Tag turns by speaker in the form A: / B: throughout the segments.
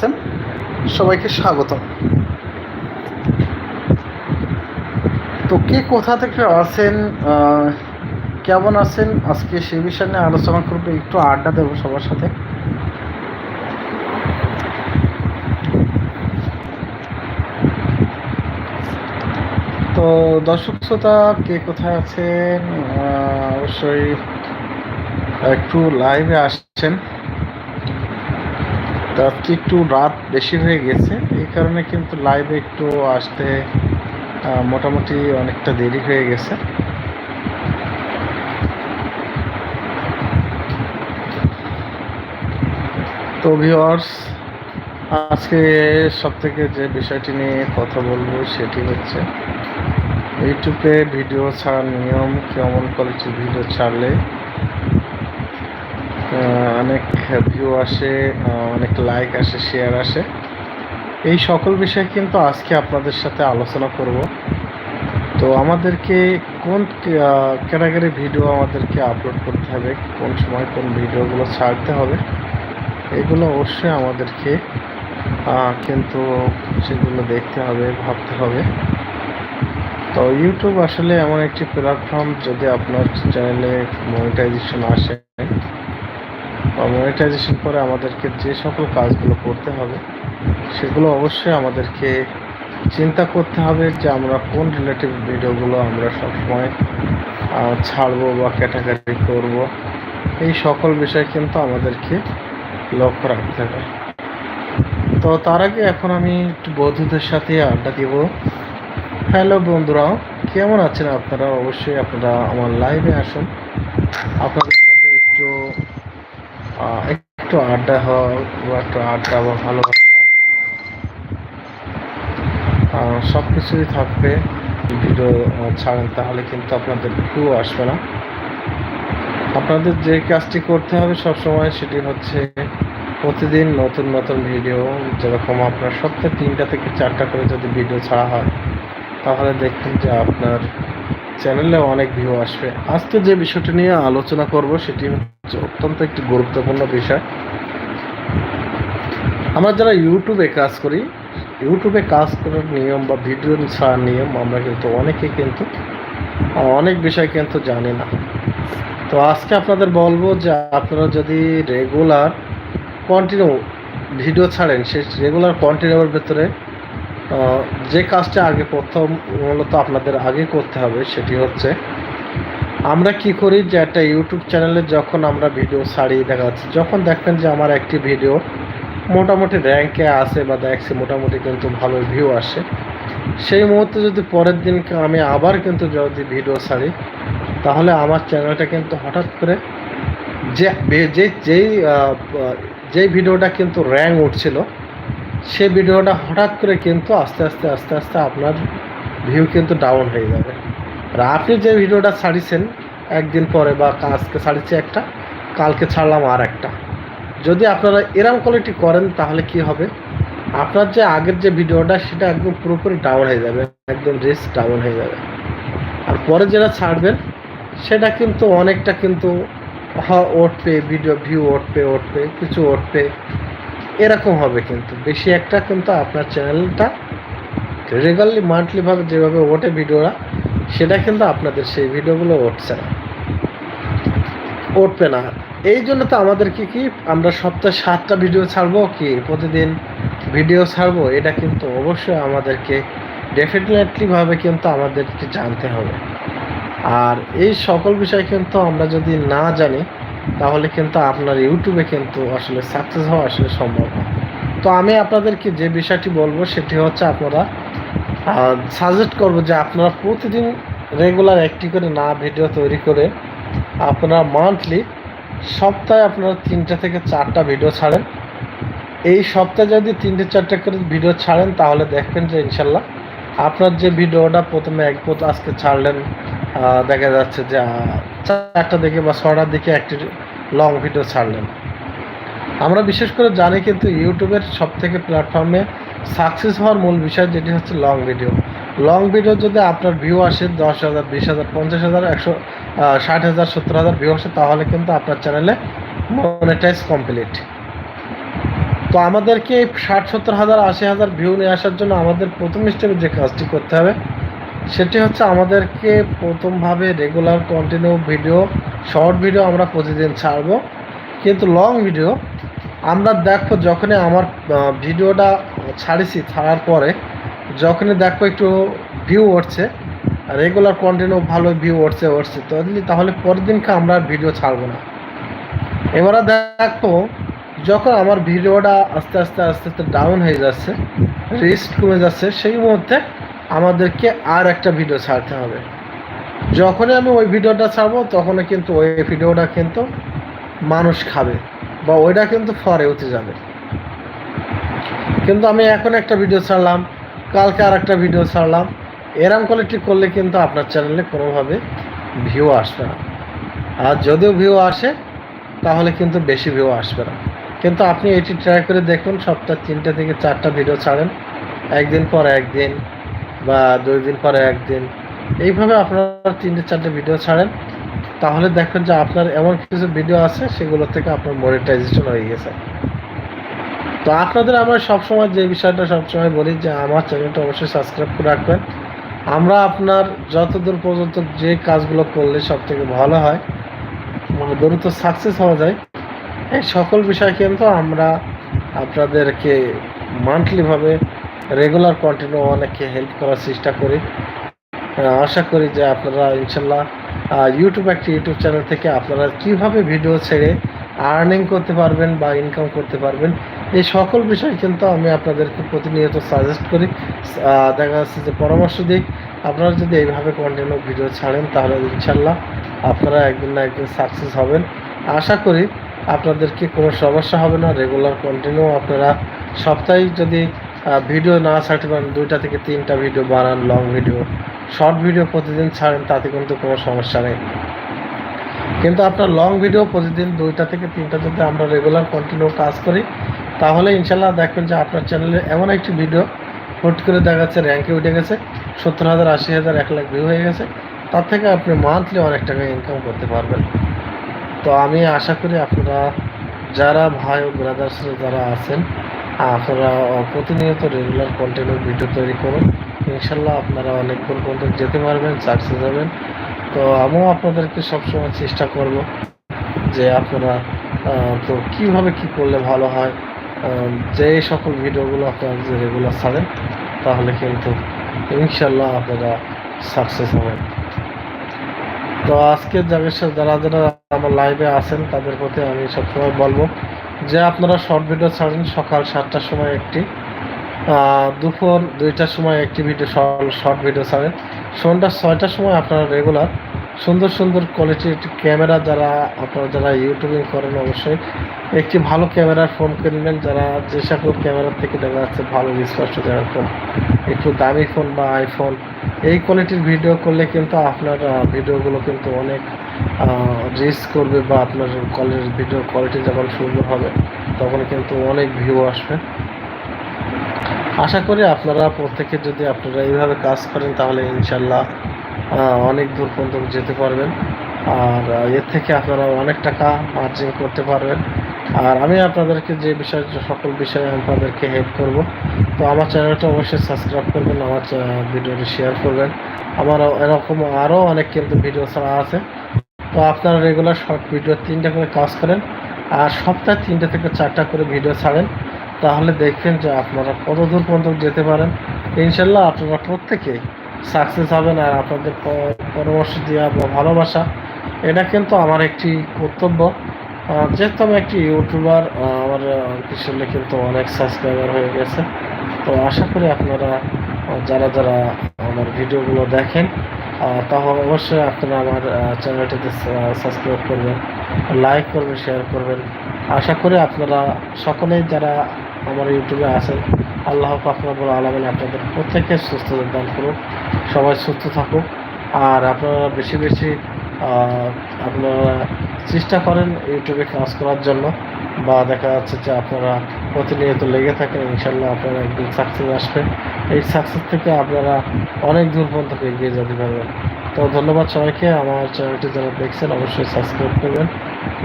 A: আছেন। সবাইকে স্বাগতম। তো কে কোথা থেকে আছেন কেমন আছেন, আজকে সে বিষয় নিয়ে আলোচনা করব, একটু আড্ডা দেবো সবার সাথে। তো দর্শক শ্রোতা, কে কোথায় আছেন? অবশ্যই একটু লাইভে আসছেন। আজকে একটু রাত বেশি হয়ে গেছে। এই কারণে কিন্তু লাইভে একটু আসতে মোটামুটি অনেকটা দেরি হয়ে গেছে। তো ভিওয়ার্স আজকে সব থেকে যে বিষয়টি নিয়ে কথা বলব সেটি হচ্ছে ইউটিউবে ভিডিও ছাড়ার নিয়ম কেমন কোয়ালিটির ভিডিও ছাড়লে অনেক ভিউ আসে অনেক লাইক আসে শেয়ার আসে। এই সকল বিষয়ে কিন্তু আজকে আপনাদের সাথে আলোচনা করব। তো আমাদেরকে কোন ক্যাটাগরি ভিডিও আমাদেরকে আপলোড করতে হবে, কোন সময় কোন ভিডিওগুলো ছাড়তে হবে, এগুলো অবশ্যই আমাদেরকে কিন্তু সেগুলো দেখতে হবে, ভাবতে হবে। তো ইউটিউব আসলে এমন একটি প্ল্যাটফর্ম যদি আপনার চ্যানেলে মনিটাইজেশন আসে বা মনিটাইজেশন করে আমাদেরকে যে সকল কাজগুলো করতে হবে, সেগুলো অবশ্যই আমাদেরকে চিন্তা করতে হবে যে আমরা কোন রিলেটিভ ভিডিওগুলো আমরা সবসময় ছাড়বো বা ক্যাটাগরি করব। এই সকল বিষয় কিন্তু আমাদেরকে লক্ষ্য রাখতে হবে। তো তার আগে এখন আমি একটু বন্ধুদের সাথে আড্ডা দিব। হ্যালো বন্ধুরা কেমন আছেন আপনারা? অবশ্যই আপনারা আমার লাইভে আসুন। আপনাদের একটু আড্ডা হওয়া বা একটু আড্ডা বা ভালোবাসা। সব কিছুই থাকবে। ভিডিও ছাড়েন, তাহলে কিন্তু আপনাদের ভিউ আসবে না। আপনাদের যে কাজটি করতে হবে সবসময় সেটি হচ্ছে প্রতিদিন নতুন নতুন ভিডিও। যেরকম আপনার সপ্তাহে তিনটা থেকে চারটা করে যদি ভিডিও ছাড়া হয়, তাহলে দেখবেন যে আপনার চ্যানেলে অনেক ভিউ আসবে। আজকে যে বিষয়টি নিয়ে আলোচনা করব, সেটি হচ্ছে অত্যন্ত একটি গুরুত্বপূর্ণ বিষয়। আমরা যারা ইউটিউবে কাজ করি ইউটিউবে কাজ করার নিয়ম বা ভিডিও ছাড়ার নিয়ম আমরা কিন্তু অনেকে কিন্তু, অনেক বিষয় কিন্তু জানি না। তো আজকে আপনাদের বলব যে আপনারা যদি রেগুলার কন্টিনিউ ভিডিও ছাড়েন, সেই রেগুলার কন্টিনিউর ভেতরে যে কাজটা আগে প্রথম মূলত আপনাদের আগে করতে হবে, সেটি হচ্ছে আমরা কি করি যে একটা ইউটিউব চ্যানেলে যখন আমরা ভিডিও ছাড়ি দেখা যাচ্ছে, যখন দেখবেন যে আমার একটি ভিডিও মোটামুটি র্যাঙ্কে আসে বা দেখছি মোটামুটি কিন্তু ভালো ভিউ আসে, সেই মুহূর্তে যদি পরের দিন আমি আবার কিন্তু যদি ভিডিও ছাড়ি, তাহলে আমার চ্যানেলটা কিন্তু হঠাৎ করে যে যেই যেই ভিডিওটা কিন্তু র্যাঙ্ক উঠছিল সেই ভিডিওটা হঠাৎ করে কিন্তু আস্তে আস্তে আস্তে আস্তে আপনার ভিউ কিন্তু ডাউন হয়ে যাবে। আর আপনি যে ভিডিওটা ছাড়িয়েছেন একদিন পরে বা আজকে ছাড়িয়েছি একটা, কালকে ছাড়লাম আর একটা। যদি আপনারা এরম কোয়ালিটি করেন তাহলে কি হবে? আপনার যে আগের যে ভিডিওটা সেটা একদম পুরোপুরি ডাউন হয়ে যাবে, একদম রিস্ক ডাউন হয়ে যাবে। আর পরে যেটা ছাড়বেন, সেটা কিন্তু অনেকটা কিন্তু হ- উঠবে ভিডিও ভিউ উঠবে উঠবে কিছু উঠবে এরকম হবে কিন্তু। বেশি একটা কিন্তু আপনার চ্যানেলটা রেগুলারলি মান্থলিভাবে যেভাবে ওঠে ভিডিওরা, সেটা কিন্তু আপনাদের সেই ভিডিওগুলো উঠছে না। উঠবে না। এই জন্য তো আমাদেরকে কি আমরা সপ্তাহে সাতটা ভিডিও ছাড়বো কি? প্রতিদিন ভিডিও ছাড়বো? এটা কিন্তু অবশ্যই আমাদেরকে ডেফিনেটলিভাবে কিন্তু আমাদেরকে জানতে হবে। আর এই সকল বিষয় কিন্তু আমরা যদি না জানি তাহলে কিন্তু আপনার ইউটিউবে কিন্তু আসলে সাকসেস হওয়া আসলে সম্ভব তো আমি আপনাদেরকে যে বিষয়টি বলব সেটি হচ্ছে আপনারা সাজেস্ট করব যে আপনারা প্রতিদিন রেগুলার একটি করে না ভিডিও তৈরি করে আপনারা মান্থলি সপ্তাহে আপনারা তিনটা থেকে চারটা ভিডিও ছাড়েন। এই সপ্তাহে যদি তিনটে চারটে করে ভিডিও ছাড়েন তাহলে দেখবেন যে ইনশাল্লাহ আপনার যে ভিডিওটা প্রথমে এক আজকে ছাড়লেন দেখা যাচ্ছে যে চারটা দিকে বা ছটার দিকে একটি লং ভিডিও ছাড়লেন। আমরা বিশেষ করে জানি কিন্তু ইউটিউবের সব থেকে প্ল্যাটফর্মে সাকসেস হওয়ার মূল বিষয় যেটি হচ্ছে লং ভিডিও লং ভিডিও যদি আপনার ভিউ আসে দশ হাজার, বিশ হাজার, পঞ্চাশ হাজার, একশো ষাট হাজার, সত্তর হাজার ভিউ আসে, তাহলে কিন্তু আপনার চ্যানেলে মনিটাইজ কমপ্লিট তো আমাদেরকে ষাট, সত্তর হাজার, আশি হাজার ভিউ নিয়ে আসার জন্য আমাদের প্রথম স্টেপে যে কাজটি করতে হবে সেটি হচ্ছে আমাদেরকে প্রথমভাবে regular continue video short video আমরা প্রতিদিন ছাড়বো। কিন্তু লং ভিডিও আমরা দেখব যখনই আমার ভিডিওটা ছাড়িছি, ছাড়ার পরে যখনই দেখব একটু ভিউ উঠছে রেগুলার কন্টিনিউ ভালো ভিউ উঠছে উঠছে, তো তাহলে পরের দিনকে আমরা ভিডিও ছাড়বো না। এবারে দেখো যখন আমার ভিডিওটা আস্তে আস্তে আস্তে আস্তে ডাউন হয়ে যাচ্ছে রিস্ক কমে যাচ্ছে, সেই মুহূর্তে আমাদেরকে আর একটা ভিডিও ছাড়তে হবে। যখনই আমি ওই ভিডিওটা ছাড়বো, তখনই কিন্তু ওই ভিডিওটা কিন্তু মানুষ খাবে বা ওইটা কিন্তু ফরে উঠে যাবে। কিন্তু আমি এখন একটা ভিডিও ছাড়লাম, কালকে আর একটা ভিডিও ছাড়লাম। এরম কোয়ালিটি করলে কিন্তু আপনার চ্যানেলে কোনোভাবে ভিউ আসবে না। আর যদিও ভিউ আসে, তাহলে কিন্তু বেশি ভিউ আসবে না। কিন্তু আপনি এটি ট্রাই করে দেখুন, সপ্তাহ তিনটে থেকে চারটা ভিডিও ছাড়েন। একদিন পর একদিন বা দুই দিন পরে একদিন। এইভাবে আপনারা তিনটে চারটে ভিডিও ছাড়েন। তাহলে দেখেন যে আপনার এমন কিছু ভিডিও আছে, সেগুলো থেকে আপনার মনিটাইজেশন হয়ে গেছে। তো আপনাদের আমরা সবসময় যে বিষয়টা সবসময় বলি যে আমার চ্যানেলটা অবশ্যই সাবস্ক্রাইব করে রাখবেন। আমরা আপনার যতদূর পর্যন্ত যে কাজগুলো করলে সব থেকে ভালো হয় মানে দ্রুত সাকসেস হওয়া যায়, এই সকল বিষয় কিন্তু আমরা আপনাদেরকে মান্থলিভাবে রেগুলার কন্টিনিউ অনেককে হেল্প করার চেষ্টা করি। আশা করি যে আপনারা ইনশাল্লাহ ইউটিউব একটি ইউটিউব চ্যানেল থেকে আপনারা কীভাবে ভিডিও ছেড়ে আর্নিং করতে পারবেন বা ইনকাম করতে পারবেন, এই সকল বিষয় কিন্তু আমি আপনাদেরকে প্রতিনিয়ত সাজেস্ট করি। দেখা যাচ্ছে যে পরামর্শ দিই। আপনারা যদি এইভাবে কন্টিনিউ ভিডিও ছাড়েন তাহলে ইনশাল্লাহ আপনারা একদিন না একদিন সাকসেস হবেন। আশা করি আপনাদেরকে কোনো সমস্যা হবে না রেগুলার কন্টিনিউ আপনারা সপ্তাহে যদি ভিডিও না ছাড়তে দুইটা থেকে তিনটা ভিডিও বানান লং ভিডিও শর্ট ভিডিও প্রতিদিন ছাড়েন, তাতে কিন্তু কোনো সমস্যা নেই। কিন্তু আপনার লং ভিডিও প্রতিদিন দুইটা থেকে তিনটা যদি আমরা রেগুলার কন্টিনিউ কাজ করি, তাহলে ইনশাল্লাহ দেখবেন যে আপনার চ্যানেলে এমন একটি ভিডিও হুট করে দেখা যাচ্ছে র্যাঙ্কে উঠে গেছে, সত্তর হাজার, আশি হাজার, এক লাখ ভিউ হয়ে গেছে, তার থেকে আপনি মান্থলি অনেক টাকা ইনকাম করতে পারবেন। তো আমি আশা করি আপনারা যারা ভাই ও ব্রাদার্স যারা আছেন আপনারা প্রতিনিয়ত রেগুলার কন্টিনিউ ভিডিও তৈরি করুন। ইনশাল্লাহ আপনারা অনেক দূর পর্যন্ত যেতে পারবেন সাকসেস হবেন। তো আমিও আপনাদেরকে সবসময় চেষ্টা করব যে আপনারা তো কীভাবে কি করলে ভালো হয় যে সকল ভিডিওগুলো আপনারা যে রেগুলার ছাড়েন, তাহলে কিন্তু ইনশাল্লাহ আপনারা সাকসেস হবেন। তো আজকে সাথে, যারা যারা আমার লাইভে আছেন, তাদের প্রতি আমি সবসময় বলব যে আপনারা শর্ট ভিডিও ছাড়েন সকাল সাতটার সময় একটি দুপুর দুইটার সময় একটি ভিডিও শর্ট ভিডিও ছাড়েন। সন্ধ্যা ছয়টার সময় আপনারা রেগুলার সুন্দর সুন্দর কোয়ালিটির একটি ক্যামেরা যারা আপনারা যারা ইউটিউবিং করেন অবশ্যই একটি ভালো ক্যামেরার ফোন কিনবেন যারা যে সকল ক্যামেরার থেকে দেখা যাচ্ছে ভালো স্পষ্ট দেওয়ার ফোন একটু দামি ফোন বা আইফোন এই কোয়ালিটির ভিডিও করলে কিন্তু আপনার ভিডিওগুলো কিন্তু অনেক রিস্ক করবে বা আপনার কলের ভিডিও কোয়ালিটি যখন সুন্দর হবে, তখন কিন্তু অনেক ভিউ আসবে। আশা করি আপনারা প্রত্যেকে যদি আপনারা এইভাবে কাজ করেন, তাহলে ইনশাল্লাহ অনেক দূর পর্যন্ত যেতে পারবেন। আর এর থেকে আপনারা অনেক টাকা মার্জিন করতে পারবেন। আর আমি আপনাদেরকে যে বিষয় সকল বিষয়ে আপনাদেরকে হেল্প করব, তো আমার চ্যানেলটা অবশ্যই সাবস্ক্রাইব করবেন, আমার ভিডিওটি শেয়ার করবেন। আমার এরকম আরও অনেক কিন্তু ভিডিও ছাড়া আছে। তো আপনারা রেগুলার শর্ট ভিডিও তিনটা করে কাজ করেন আর সপ্তাহে তিনটে থেকে চারটা করে ভিডিও ছাড়েন। তাহলে দেখবেন যে আপনারা কত দূর পর্যন্ত যেতে পারেন। ইনশাল্লাহ আপনারা প্রত্যেকেই সাকসেস হবেন আর আপনাদের পরামর্শ দেওয়া বা ভালোবাসা, এটা কিন্তু আমার একটি কর্তব্য। যেহেতু আমি একটি ইউটিউবার আমার পিছনে কিন্তু অনেক সাবস্ক্রাইবার হয়ে গেছে। তো আশা করি আপনারা যারা যারা আমার ভিডিওগুলো দেখেন তাহলে অবশ্যই আপনারা আমার চ্যানেলটিতে সাবস্ক্রাইব করবেন লাইক করবেন শেয়ার করবেন। আশা করি আপনারা সকলেই যারা আমার ইউটিউবে আছেন, আল্লাহ আপনার বলে আলমিন আপনাদের প্রত্যেকের সুস্থ দান করুক, সবাই সুস্থ থাকুক। আর আপনারা বেশি বেশি আপনারা চেষ্টা করেন ইউটিউবে কাজ করার জন্য, বা দেখা যাচ্ছে যে আপনারা প্রতিনিয়ত লেগে থাকেন ইনশাল্লাহ আপনারা একদিন সাকসেস আসবে। এই সাকসেস থেকে আপনারা অনেক দূর পর্যন্ত এগিয়ে যেতে পারবেন। তো ধন্যবাদ সবাইকে, আমার চ্যানেলটি যারা দেখছেন অবশ্যই সাবস্ক্রাইব করবেন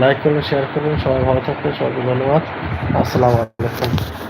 A: লাইক করবেন শেয়ার করবেন, সবাই ভালো থাকবেন, সবাইকে ধন্যবাদ। আসসালামু আলাইকুম।